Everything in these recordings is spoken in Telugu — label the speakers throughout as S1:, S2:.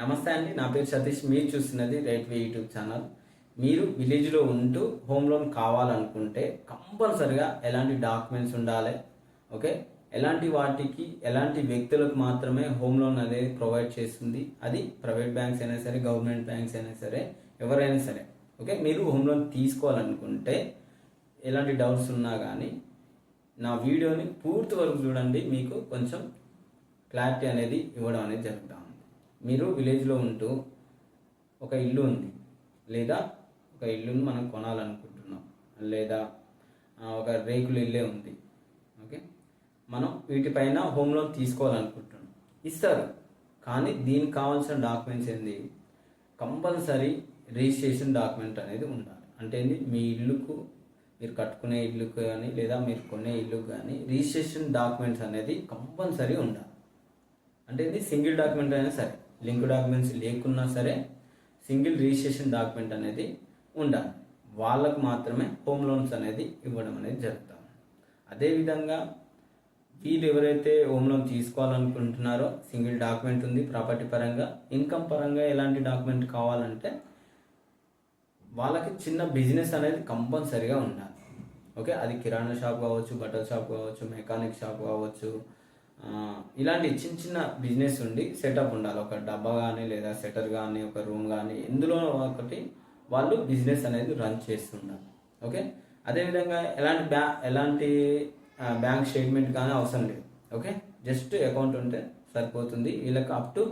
S1: నమస్తే అండి నా పేరు సతీష్. మీరు చూస్తున్నది రైట్ వే యూట్యూబ్ ఛానల్. మీరు విలేజ్లో ఉంటూ హోమ్ లోన్ కావాలనుకుంటే కంపల్సరిగా ఎలాంటి డాక్యుమెంట్స్ ఉండాలి ఓకే? ఎలాంటి వాటికి ఎలాంటి వ్యక్తులకు మాత్రమే హోమ్ లోన్ అనేది ప్రొవైడ్ చేస్తుంది. అది ప్రైవేట్ బ్యాంక్స్ అయినా సరే గవర్నమెంట్ బ్యాంక్స్ అయినా సరే ఎవరైనా సరే ఓకే? మీరు హోమ్ లోన్ తీసుకోవాలనుకుంటే ఎలాంటి డౌట్స్ ఉన్నా కానీ నా వీడియోని పూర్తి వరకు చూడండి. మీకు కొంచెం క్లారిటీ అనేది ఇవ్వడం అనేది జరుగుతాం. మీరు విలేజ్లో ఉంటూ ఒక ఇల్లు ఉంది. లేదా ఒక ఇల్లుని మనం కొనాలనుకుంటున్నాం. లేదా ఒక రేకుల ఇల్లే ఉంది. ఓకే? మనం వీటిపైన హోమ్ లోన్ తీసుకోవాలనుకుంటున్నాం. ఇస్తారు. కానీ దీనికి కావాల్సిన డాక్యుమెంట్స్ ఏంది? కంపల్సరీ రిజిస్ట్రేషన్ డాక్యుమెంట్ అనేది ఉండాలి. అంటే ఏంది? మీ ఇల్లుకు మీరు కట్టుకునే ఇల్లుకు కానీ లేదా మీరు కొనే ఇల్లుకు కానీ రిజిస్ట్రేషన్ డాక్యుమెంట్స్ అనేది కంపల్సరీ ఉండాలి. అంటే ఇది సింగిల్ డాక్యుమెంట్ అయినా సరే. లింక్ డాక్యుమెంట్స్ లేకున్నా సరే సింగిల్ రిజిస్ట్రేషన్ డాక్యుమెంట్ అనేది ఉండాలి. వాళ్ళకు మాత్రమే హోమ్ లోన్స్ అనేది ఇవ్వడం అనేది జరుగుతాం. అదేవిధంగా వీళ్ళు ఎవరైతే హోమ్ లోన్ తీసుకోవాలనుకుంటున్నారో సింగిల్ డాక్యుమెంట్ ఉంది ప్రాపర్టీ పరంగా ఇన్కమ్ పరంగా ఎలాంటి డాక్యుమెంట్ కావాలంటే వాళ్ళకి చిన్న బిజినెస్ అనేది కంపల్సరీగా ఉండాలి. ఓకే అది కిరాణా షాప్ కావచ్చు బట్టల షాప్ కావచ్చు మెకానిక్ షాప్ కావచ్చు ఇలాంటి చిన్న చిన్న బిజినెస్ ఉండి సెటప్ ఉండాలి. ఒక డబ్బా కానీ లేదా సెటర్ కానీ ఒక రూమ్ కానీ ఎందులో ఒకటి వాళ్ళు బిజినెస్ అనేది రన్ చేస్తుండాలి. ఓకే? అదేవిధంగా ఎలాంటి బ్యా ఎలాంటి బ్యాంక్ స్టేట్మెంట్ కానీ అవసరం లేదు. ఓకే? జస్ట్ అకౌంట్ ఉంటే సరిపోతుంది. వీళ్ళకి అప్ టు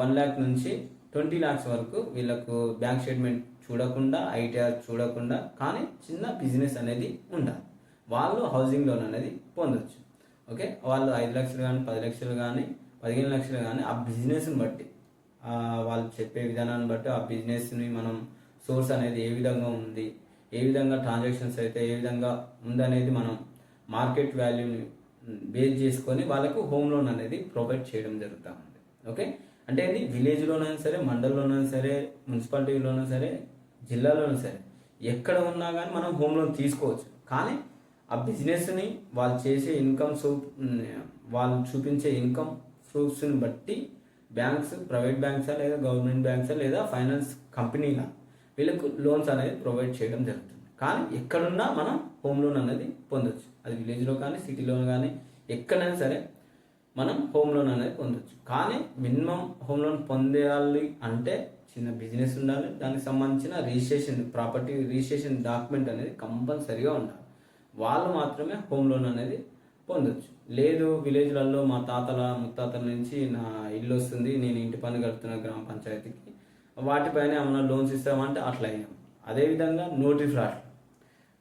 S1: వన్ ల్యాక్ నుంచి ట్వంటీ ల్యాక్స్ వరకు వీళ్ళకు బ్యాంక్ స్టేట్మెంట్ చూడకుండా ఐటీఆర్ చూడకుండా కానీ చిన్న బిజినెస్ అనేది ఉండాలి. వాళ్ళు హౌసింగ్ లోన్ అనేది పొందొచ్చు. ఓకే? వాళ్ళు ఐదు లక్షలు కానీ పది లక్షలు కానీ పదిహేను లక్షలు కానీ ఆ బిజినెస్ని బట్టి వాళ్ళు చెప్పే విధానాన్ని బట్టి ఆ బిజినెస్ని మనం సోర్స్ అనేది ఏ విధంగా ఉంది ఏ విధంగా ట్రాన్సాక్షన్స్ అయితే ఏ విధంగా ఉందనేది మనం మార్కెట్ వాల్యూని బేస్ చేసుకొని వాళ్ళకు హోమ్ లోన్ అనేది ప్రొవైడ్ చేయడం జరుగుతూ ఉంది ఓకే? అంటే ఇది విలేజ్లోనైనా సరే మండలంలోనైనా సరే మున్సిపాలిటీలోనైనా సరే జిల్లాలోనైనా సరే ఎక్కడ ఉన్నా కానీ మనం హోమ్ లోన్ తీసుకోవచ్చు. కానీ ఆ బిజినెస్ని వాళ్ళు చేసే ఇన్కమ్ సూప్ వాళ్ళు చూపించే ఇన్కమ్ ప్రూఫ్స్ని బట్టి బ్యాంక్స్ ప్రైవేట్ బ్యాంక్సా లేదా గవర్నమెంట్ బ్యాంక్సా లేదా ఫైనాన్స్ కంపెనీలా వీళ్ళకు లోన్స్ అనేది ప్రొవైడ్ చేయడం జరుగుతుంది. కానీ ఎక్కడున్నా మనం హోమ్ లోన్ అనేది పొందొచ్చు. అది విలేజ్లో కానీ సిటీలో కానీ ఎక్కడైనా సరే మనం హోమ్ లోన్ అనేది పొందొచ్చు. కానీ మినిమం హోమ్ లోన్ పొందాలి అంటే చిన్న బిజినెస్ ఉండాలి. దానికి సంబంధించిన రిజిస్ట్రేషన్ ప్రాపర్టీ రిజిస్ట్రేషన్ డాక్యుమెంట్ అనేది కంపల్సరీగా ఉండాలి. వాళ్ళు మాత్రమే హోమ్ లోన్ అనేది పొందొచ్చు. లేదు విలేజ్లలో మా తాతల ముత్తాతల నుంచి నా ఇల్లు వస్తుంది నేను ఇంటి పని కడుతున్న గ్రామ పంచాయతీకి. వాటిపైన ఏమైనా లోన్స్ ఇస్తామంటే అట్లా అయ్యాం. అదేవిధంగా నోటరీ ఫ్లాట్లు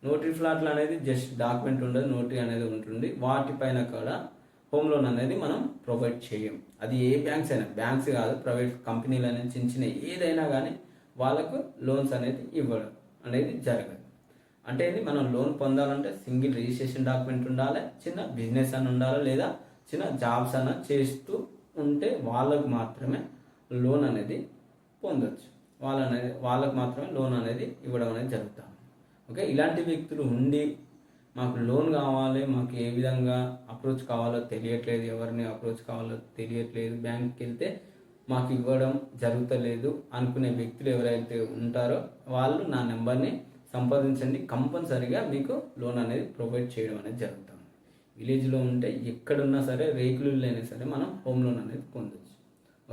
S1: నోటరీ ఫ్లాట్లు అనేది జస్ట్ డాక్యుమెంట్ ఉండదు నోటరీ అనేది ఉంటుంది. వాటిపైన కూడా హోమ్ లోన్ అనేది మనం ప్రొవైడ్ చేయం. అది ఏ బ్యాంక్స్ అయినా బ్యాంక్స్ కాదు ప్రైవేట్ కంపెనీలు అనేది చిన్న చిన్న ఏదైనా కానీ వాళ్ళకు లోన్స్ అనేది ఇవ్వడం అనేది జరగదు. అంటే ఇది మనం లోన్ పొందాలంటే సింగిల్ రిజిస్ట్రేషన్ డాక్యుమెంట్ ఉండాలి చిన్న బిజినెస్ అని ఉండాలి లేదా చిన్న జాబ్స్ అన్న చేస్తూ ఉంటే వాళ్ళకు మాత్రమే లోన్ అనేది పొందొచ్చు. వాళ్ళ అనేది వాళ్ళకు మాత్రమే లోన్ అనేది ఇవ్వడం అనేది జరుగుతుంది. ఓకే? ఇలాంటి వ్యక్తులు ఉండి మాకు లోన్ కావాలి మాకు ఏ విధంగా అప్రోచ్ కావాలో తెలియట్లేదు ఎవరిని అప్రోచ్ కావాలో తెలియట్లేదు బ్యాంక్కి వెళ్తే మాకు ఇవ్వడం జరుగుతలేదు అనుకునే వ్యక్తులు ఎవరైతే ఉంటారో వాళ్ళు నా నెంబర్ని సంపాదించండి. కంపల్సరిగా మీకు లోన్ అనేది ప్రొవైడ్ చేయడం అనేది జరుగుతుంది. విలేజ్లో ఉంటే ఎక్కడున్నా సరే రేకులు అయినా సరే మనం హోమ్ లోన్ అనేది పొందొచ్చు.